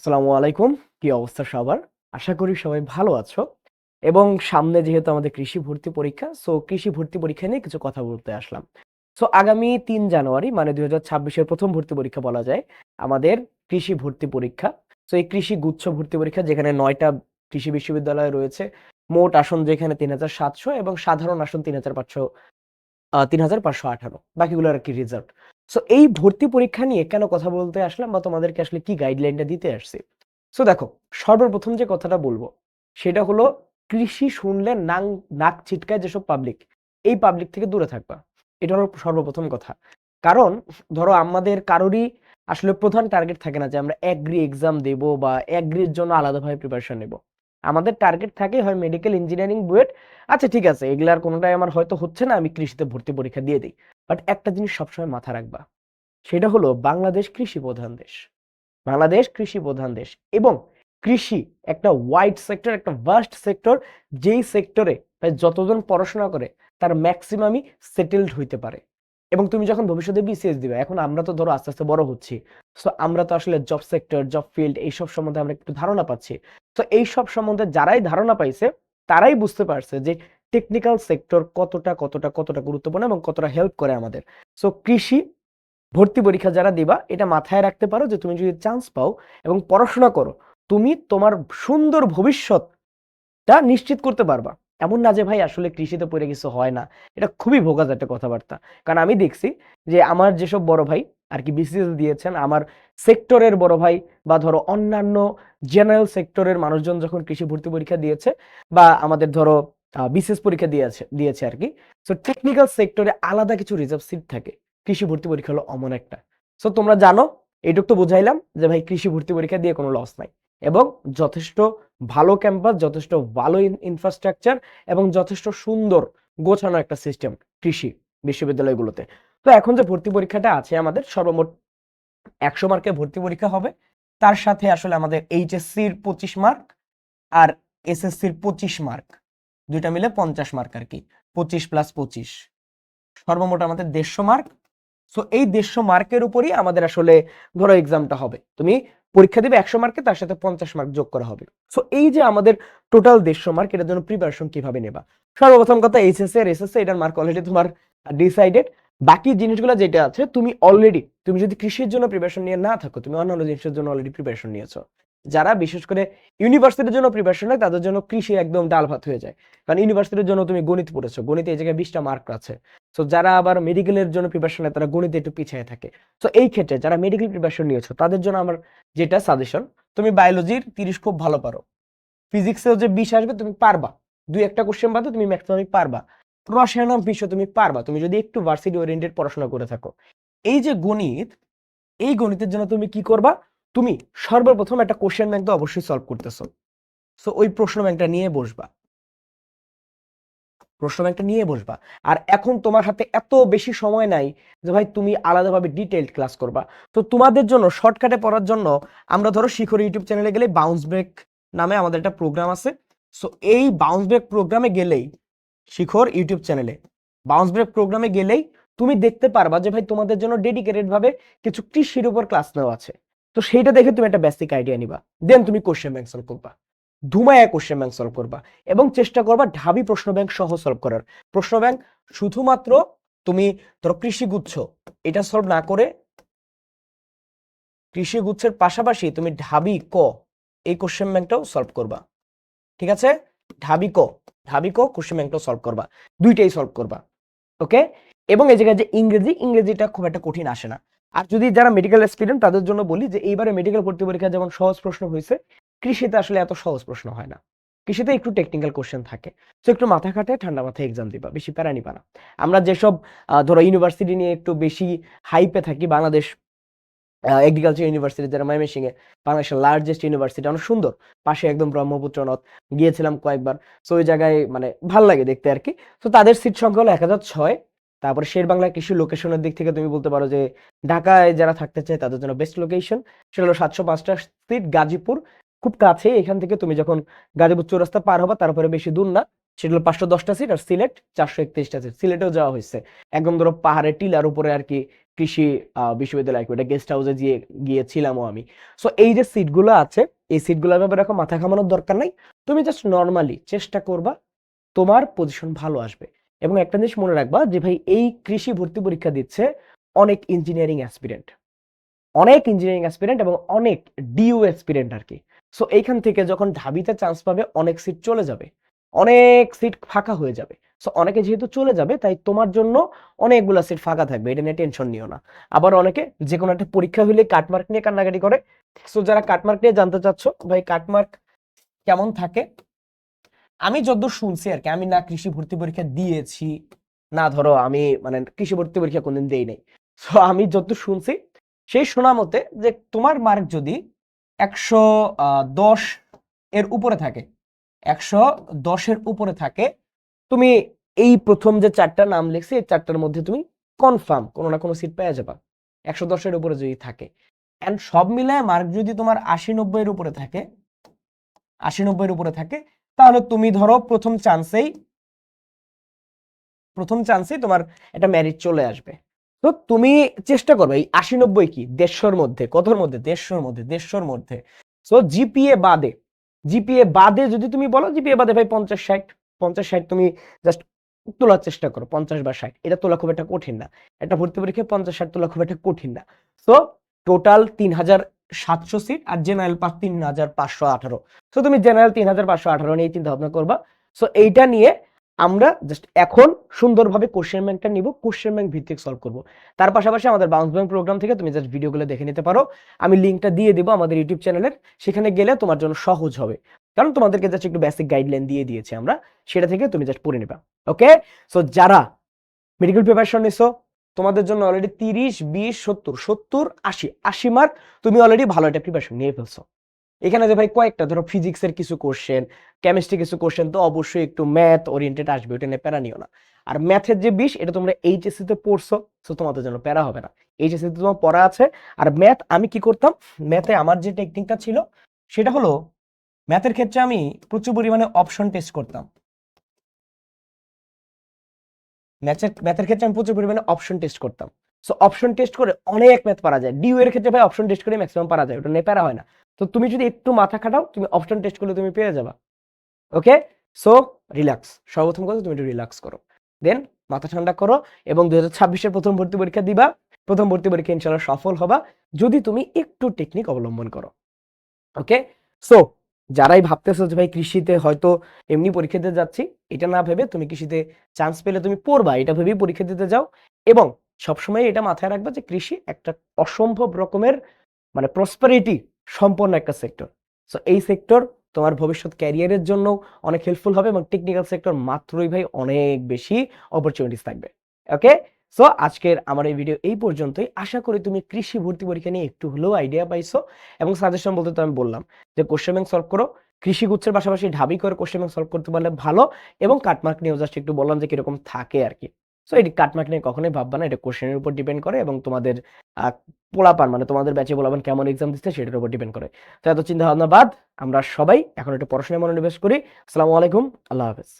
আসসালামু আলাইকুম। কি অবস্থা সবার? আশা করি সবাই ভালো আছো। এবং সামনে যেহেতু আমাদের কৃষি ভর্তি পরীক্ষা, সো কৃষি ভর্তি পরীক্ষা নিয়ে কিছু কথা বলতে আসলাম। সো আগামী তিন জানুয়ারি মানে দুই হাজার প্রথম ভর্তি পরীক্ষা বলা যায়, আমাদের কৃষি ভর্তি পরীক্ষা। সো এই কৃষি গুচ্ছ ভর্তি পরীক্ষা, যেখানে নয়টা কৃষি বিশ্ববিদ্যালয় রয়েছে, মোট আসন যেখানে তিন হাজার সাতশো এবং সাধারণ আসন তিন হাজার পাঁচশো তিন হাজার পাঁচশো আঠারো। বাকিগুলো আর কি রিজার্ভ সো এই ভর্তি পরীক্ষা নিয়ে কেন কথা বলতে আসলাম বা তোমাদেরকে আসলে কি গাইডলাইনটা দিতে আসছি? সো দেখো, সর্বপ্রথম যে কথাটা বলব, সেটা হলো কৃষি শুনলে নাং, নাক ছিটকায় যেসব পাবলিক এই পাবলিক থেকে দূরে থাকবা। এটা হলো সর্বপ্রথম কথা। কারণ, ধরো আমাদের কারোরই আসলে প্রধান টার্গেট থাকে না যে আমরা অ্যাগ্রি এক্সাম দেব বা অ্যাগ্রির জন্য আলাদাভাবে প্রিপারেশন নেব। আমাদের টার্গেট থাকে হয় মেডিকেল ইঞ্জিনিয়ারিং বুয়েট আচ্ছা ঠিক আছে, এগুলার কোনোটাই আমার হয়তো হচ্ছে না, আমি কৃষিতে ভর্তি পরীক্ষা দিয়ে দিই। বাট একটা জিনিস সবসময় মাথা রাখবা, সেটা হলো বাংলাদেশ কৃষি প্রধান দেশ। বাংলাদেশ কৃষি প্রধান দেশ এবং কৃষি একটা ওয়াইড সেক্টর একটা ভাস্ট সেক্টর যেই সেক্টরে প্রায় যতজন পড়াশোনা করে, তার ম্যাক্সিমামই সেটেলড হইতে পারে। এবং তুমি যখন ভবিষ্যতে বিসিএস দিবে, এখন আমরা তো ধরো আস্তে আস্তে বড় হচ্ছি সো আমরা তো আসলে জব সেক্টর জব ফিল্ড এইসব সম্বন্ধে আমরা একটু ধারণা পাচ্ছি। তো এইসব সম্বন্ধে যারাই ধারণা পাইছে, তারাই বুঝতে পারছে যে টেকনিক্যাল সেক্টর কতটা কতটা কতটা গুরুত্বপূর্ণ এবং কতটা হেল্প করে আমাদের। সো কৃষি, ভর্তি পরীক্ষা যারা দিবা, এটা মাথায় রাখতে পারো যে তুমি যদি চান্স পাও এবং পড়াশোনা করো, তুমি তোমার সুন্দর ভবিষ্যৎটা নিশ্চিত করতে পারবা। এমন না যে, ভাই, আসলে কৃষিতে পড়ে কিছু হয় না। এটা খুবই ভোগাজ একটা কথাবার্তা। কারণ আমি দেখছি যে, আমার যেসব বড় ভাই আর কি বিসিএস দিয়েছেন, আমার সেক্টরের বড় ভাই বা ধরো অন্যান্য জেনারেল সেক্টরের মানুষজন যখন কৃষি ভর্তি পরীক্ষা দিয়েছে বা আমাদের ধরো বিসিএস পরীক্ষা দিয়েছে দিয়েছে আর কি। সো টেকনিক্যাল সেক্টরে আলাদা কিছু রিজার্ভ সিট থাকে। কৃষি ভর্তি পরীক্ষা হলো অমন একটা। সো তোমরা জানো এইটুক তো বুঝাইলাম যে ভাই, কৃষি ভর্তি পরীক্ষা দিয়ে কোনো লস নাই। এবং যথেষ্ট ভালো ক্যাম্পাস যথেষ্ট ভালো ইনফ্রাস্ট্রাকচার এবং যথেষ্ট সুন্দর গোছানো একটা সিস্টেম কৃষি বিশ্ববিদ্যালয়গুলোতে। তো এখন যে ভর্তি পরীক্ষাটা আছে আমাদের, সর্বমোট একশো মার্কের ভর্তি পরীক্ষা হবে। তার সাথে আসলে আমাদের এইচএসসির পঁচিশ মার্ক আর এসএসসির পঁচিশ মার্ক দুইটা মিলে পঞ্চাশ মার্ক আর কি। পঁচিশ প্লাস পঁচিশ। সর্বমোট আমাদের দেড়শো মার্ক সো এই দেড়শো মার্কের উপরই আমাদের আসলে ধরো এক্সামটা হবে। তুমি পরীক্ষা দিবে একশো মার্কে তার সাথে পঞ্চাশ মার্ক যোগ করা হবে। সো এই যে আমাদের টোটাল দেড়শো মার্ক এটার জন্য প্রিপারেশন কীভাবে নেবা? সর্বপ্রথম কথা এইচএসসি আর এসএসসি এটার মার্ক অলরেডি তোমার ডিসাইডেড বাকি জিনিসগুলো যেটা আছে, তুমি অলরেডি তুমি যদি কৃষির জন্য প্রিপারেশন নিয়ে না থাকো, তুমি অন্যান্য জিনিসের জন্য অলরেডি প্রিপারেশন নিয়েছো। যারা বিশেষ করে ইউনিভার্সিটির জন্য প্রিপারেশন নেয়, তাদের জন্য কৃষি একদম ডাল ভাত হয়ে যায়। কারণ ইউনিভার্সিটির জন্য তুমি গণিত পড়েছো, গণিতে এই জায়গায় বিশটা মার্ক আছে। সো যারা আবার মেডিকেলের জন্য প্রিপারেশন নেয়, তারা গণিতে একটু পিছিয়ে থাকে। তো এই ক্ষেত্রে যারা মেডিকেল প্রিপারেশন নিয়েছো, তাদের জন্য আমার যেটা সাজেশন তুমি বায়োলজির তিরিশ খুব ভালো পারো। ফিজিক্সেও যে বিশ আসবে, তুমি পারবা। দুই একটা কোশ্চেন বাদে তুমি ম্যাক্সিমাম পারবা। রসায়ন বিষয় তুমি পারবা। তুমি যদি একটু ভার্সিটি ওরিয়েন্টেড পড়াশোনা করে থাকো। এই যে গণিত, এই গণিতের জন্য তুমি কি করবা? তুমি সর্বপ্রথম একটা কোশ্চেন ব্যাংক তো অবশ্যই সলভ করতেছো। সো ওই প্রশ্ন ব্যাংকটা নিয়ে বসবা। প্রশ্ন ব্যাংকটা নিয়ে বসবা। আর এখন তোমার হাতে এত বেশি সময় নাই যে ভাই তুমি আলাদাভাবে ডিটেইলড ক্লাস করবা। তো তোমাদের জন্য শর্টকাটে পড়ার জন্য আমরা ধরো শিখর ইউটিউব চ্যানেলে গেলে বাউন্স ব্রেক নামে আমাদের একটা প্রোগ্রাম আছে। সো এই বাউন্স ব্রেক প্রোগ্রামে গেলেই শিখর ইউটিউব চ্যানেলে বাউন্স ব্রেক প্রোগ্রামে গেলেই তুমি দেখতে পারবা যে ভাই তোমাদের জন্য ডেডিকেটেড ভাবে কিছু কৃষির উপর ক্লাস নেওয়া আছে। তো সেইটা দেখে তুমি একটা বেসিক আইডিয়া নিবা। দেন তুমি কোশ্চেন ব্যাংক সলভ করবা। ধুমায়া কোশ্চেন ব্যাংক সলভ করবা এবং চেষ্টা করবা ঢাবি প্রশ্ন ব্যাংক সহ সলভ করার। প্রশ্ন ব্যাংক শুধুমাত্র তুমি ধরো কৃষি গুচ্ছ, এটা সলভ না করে কৃষি গুচ্ছের পাশাপাশি তুমি ঢাবি ক, এই কোশ্চেন ব্যাংকটাও সলভ করবা। ঠিক আছে? ঢাবি ক ঢাবি ক কোশ্চেন ব্যাংকটাও সলভ করবা। দুইটাই সলভ করবা। ওকে এবং এই জায়গায় যে ইংরেজি, ইংরেজিটা খুব একটা কঠিন আসে না। আর যদি যারা মেডিকেল স্টুডেন্ট তাদের জন্য বলি যে এইবারে মেডিকেল ভর্তি পরীক্ষা যেমন সহজ প্রশ্ন হয়েছে, কৃষিতে আসলে এত সহজ প্রশ্ন হয় না। কৃষিতে একটু টেকনিক্যাল কোশ্চেন থাকে। তো একটু মাথা খাটে ঠান্ডা মাথায় এক্সাম দিবা, বেশি প্যারা নিবা না। আমরা যেসব ধরো ইউনিভার্সিটি নিয়ে একটু বেশি হাইপে থাকি, বাংলাদেশ এগ্রিকালচার ইউনিভার্সিটি যারা ময়মনসিংহে, বাংলাদেশের লার্জেস্ট ইউনিভার্সিটি অনেক সুন্দর। পাশে একদম ব্রহ্মপুত্র নদ, গিয়েছিলাম কয়েকবার। সো ওই জায়গায় মানে ভালো লাগে দেখতে আর কি। তো তাদের সিট সংখ্যা হলো এক হাজার ছয়। তারপরে শের বাংলা কৃষি লোকেশনের দিক থেকে তুমি বলতে পারো যে, ঢাকায় যারা থাকতে চায় তাদের জন্য বেস্ট লোকেশন সেটা হলো সাতশো পাঁচটা সিট গাজীপুর। খুব কাছে এখান থেকে তুমি যখন গাজীপুর চৌরাস্তা পার হবা, তারপরে বেশি দূর না। সেটা হলো পাঁচশো দশটা সিট আর সিলেট চারশো একত্রিশটা সিট সিলেটেও যাওয়া হয়েছে। একদম ধরো পাহাড়ে টিলার উপরে আর কি কৃষি বিশ্ববিদ্যালয় ওটা গেস্ট হাউসে গিয়ে, গিয়েছিলামও আমি। সো এই যে সিটগুলো আছে, এই সিটগুলোর ব্যাপারে এখন মাথা ঘামানোর দরকার নাই। তুমি জাস্ট নর্মালি চেষ্টা করবা, তোমার পজিশন ভালো আসবে। এবং একটা জিনিস মনে রাখবা যে ভাই, এই কৃষি ভর্তি পরীক্ষা দিচ্ছে অনেক ইঞ্জিনিয়ারিং অ্যাসপিরেন্ট অনেক ইঞ্জিনিয়ারিং অ্যাসপিরেন্ট এবং অনেক ডিউ অ্যাসপিরেন্ট আর কি। সো এইখান থেকে যখন ঢাবিতে চান্স পাবে, অনেক সিট চলে যাবে। অনেক সিট ফাঁকা হয়ে যাবে। সো অনেকে যেহেতু চলে যাবে, তাই তোমার জন্য অনেকগুলো সিট ফাঁকা থাকবে, এটা নিয়ে টেনশন নিও না। আবার অনেকে যে কোনো একটা পরীক্ষা হলে কাটমার্ক নিয়ে কান্নাকাটি করে। সো যারা কাটমার্ক নিয়ে জানতে চাচ্ছ, ভাই কাটমার্ক কেমন থাকে? আমি যতদূর শুনছি আর কি, আমি না কৃষি ভর্তি পরীক্ষা দিয়েছি, না ধরো আমি মানে কৃষি ভর্তি পরীক্ষা কোনদিন দেই নাই। সো আমি যতদূর শুনছি, সেই শোনা মতে যে তোমার মার্ক যদি একশো দশ এর উপরে থাকে, একশো দশের উপরে থাকে, তুমি এই প্রথম যে চারটা নাম লিখছি, এই চারটার মধ্যে তুমি কনফার্ম কোনো না কোনো সিট পেয়ে যাবা। একশো দশের উপরে যদি থাকে। অ্যান্ড সব মিলায় মার্ক যদি তোমার আশি নব্বইয়ের উপরে থাকে, আশি নব্বই এর উপরে থাকে তাহলে তুমি ধরো প্রথম চান্সেই প্রথম চান্সেই তোমার একটা ম্যারিট চলে আসবে। তো তুমি চেষ্টা করবে, এই আশি নব্বই কি? দেড়শোর মধ্যে। কতর মধ্যে? দেড়শোর মধ্যে দেড়শোর মধ্যে। সো জিপিএ বাদে জিপিএ বাদে যদি তুমি বলো, জিপিএ বাদে ভাই পঞ্চাশ ষাট পঞ্চাশ ষাট তুমি জাস্ট তোলার চেষ্টা করো, পঞ্চাশ বা ষাট। এটা তোলা খুব একটা কঠিন না। একটা ভর্তি পরীক্ষায় পঞ্চাশ ষাট তোলা খুব একটা কঠিন না। সো টোটাল তিন হাজার সাতশো সিট আর জেনারেল পাঁচ তিন হাজার পাঁচশো আঠারো। সো তুমি জেনারেল তিন হাজার পাঁচশো আঠারো নিয়ে চিন্তা ভাবনা করবা। সো এইটা নিয়ে আমরা জাস্ট এখন সুন্দরভাবে কোশ্চেন ব্যাংকটা নিব কোশ্চেন ব্যাংক ভিত্তিক সলভ করব। তার পাশাপাশি আমাদের বাউন্স ব্যাংক প্রোগ্রাম থেকে তুমি জাস্ট ভিডিওগুলো দেখে নিতে পারো। আমি লিঙ্কটা দিয়ে দেবো আমাদের ইউটিউব চ্যানেলের সেখানে গেলে তোমার জন্য সহজ হবে। কারণ তোমাদেরকে জাস্ট একটু বেসিক গাইডলাইন দিয়ে দিয়েছি আমরা। সেটা থেকে তুমি জাস্ট পড়ে নেবা। ওকে সো যারা মেডিকেল প্রিপারেশন নিছো তোমাদের জন্য অলরেডি তিরিশ, বিশ, সত্তর সত্তর, আশি আশি মার্ক তুমি অলরেডি ভালো একটা প্রিপারেশন নিয়ে ফেলছো। এখানে যে ভাই কয়েকটা, ধরো ফিজিক্সের কিছু কোশ্চেন কেমিস্ট্রি কিছু কোশ্চেন তো অবশ্যই একটু ম্যাথ ওরিয়েন্টেড আসবে ওটা নিয়ে প্যারা নিও না। আর ম্যাথের যে বিষ, এটা তোমরা এইচএসসি তে পড়ছো তো তোমাদের জন্য প্যারা হবে না। এইচএসসি তে তোমার পড়া আছে। আর ম্যাথ আমি কি করতাম? ম্যাথে আমার যে টেকনিকটা ছিল, সেটা হলো ম্যাথের ক্ষেত্রে আমি প্রচুর পরিমাণে অপশন টেস্ট করতাম। ম্যাথের ম্যাথের ক্ষেত্রে আমি প্রচুর পরিমাণে অপশন টেস্ট করতাম। সো অপশন টেস্ট করে অনেক ম্যাথ পারা যায়। ডিউ এর ক্ষেত্রে ভাই অপশন টেস্ট করে ম্যাক্সিমাম পারা যায়, ওটা নিয়ে হয় না। তো তুমি যদি একটু মাথা খাটাও, তুমি অপশন টেস্ট করলে তুমি পেয়ে যাবা। ওকে সো রিল্যাক্স সর্বপ্রথম কথা, তুমি একটু রিল্যাক্স করো। দেন মাথা ঠান্ডা করো এবং দু হাজার প্রথম ভর্তি পরীক্ষা দিবা। প্রথম ভর্তি পরীক্ষা ইনশাল্লাহ সফল হবা। যদি তুমি একটু টেকনিক অবলম্বন করো। ওকে সো যারাই ভাবতেছো যে, ভাই, কৃষিতে হয়তো এমনি পরীক্ষা দিতে যাচ্ছি। এটা না ভেবে তুমি কৃষিতে চান্স পেলে তুমি পড়বা, এটা ভেবেই পরীক্ষা দিতে যাও। এবং সবসময় এটা মাথায় রাখবা যে, কৃষি একটা অসম্ভব রকমের মানে প্রসপারিটি সম্পন্ন একটা সেক্টর সো এই সেক্টর তোমার ভবিষ্যৎ ক্যারিয়ারের জন্য অনেক হেল্পফুল হবে এবং টেকনিক্যাল সেক্টর মাত্রই, ভাই, অনেক বেশি অপরচুনিটিস থাকবে। ওকে সো আজকের আমার এই ভিডিও এই পর্যন্তই। আশা করি তুমি কৃষি ভর্তি পরীক্ষা নিয়ে একটু হলেও আইডিয়া পাইছো এবং সাজেশন বলতে তো আমি বললাম যে কোশ্চেন ব্যাংক সলভ করো। কৃষি গুচ্ছের পাশাপাশি ঢাবি করে কোশ্চেন ব্যাংক সলভ করতে পারলে ভালো এবং কাটমার্ক নিয়েও জাস্ট একটু বললাম যে কীরকম থাকে আর কি সো এটি কাটমার্ক নিয়ে কখনোই ভাববা না, এটা কোশ্চেনের উপর ডিপেন্ড করে এবং তোমাদের পোলাপান মানে তোমাদের ব্যাচে পোলাপান কেমন এক্সাম দিচ্ছে সেটার উপর ডিপেন্ড করে। তো এত চিন্তা ভাবনা বাদ, আমরা সবাই এখন একটু পড়াশোনায় মনোনিবেশ করি। আসসালামু আলাইকুম, আল্লাহ হাফেজ।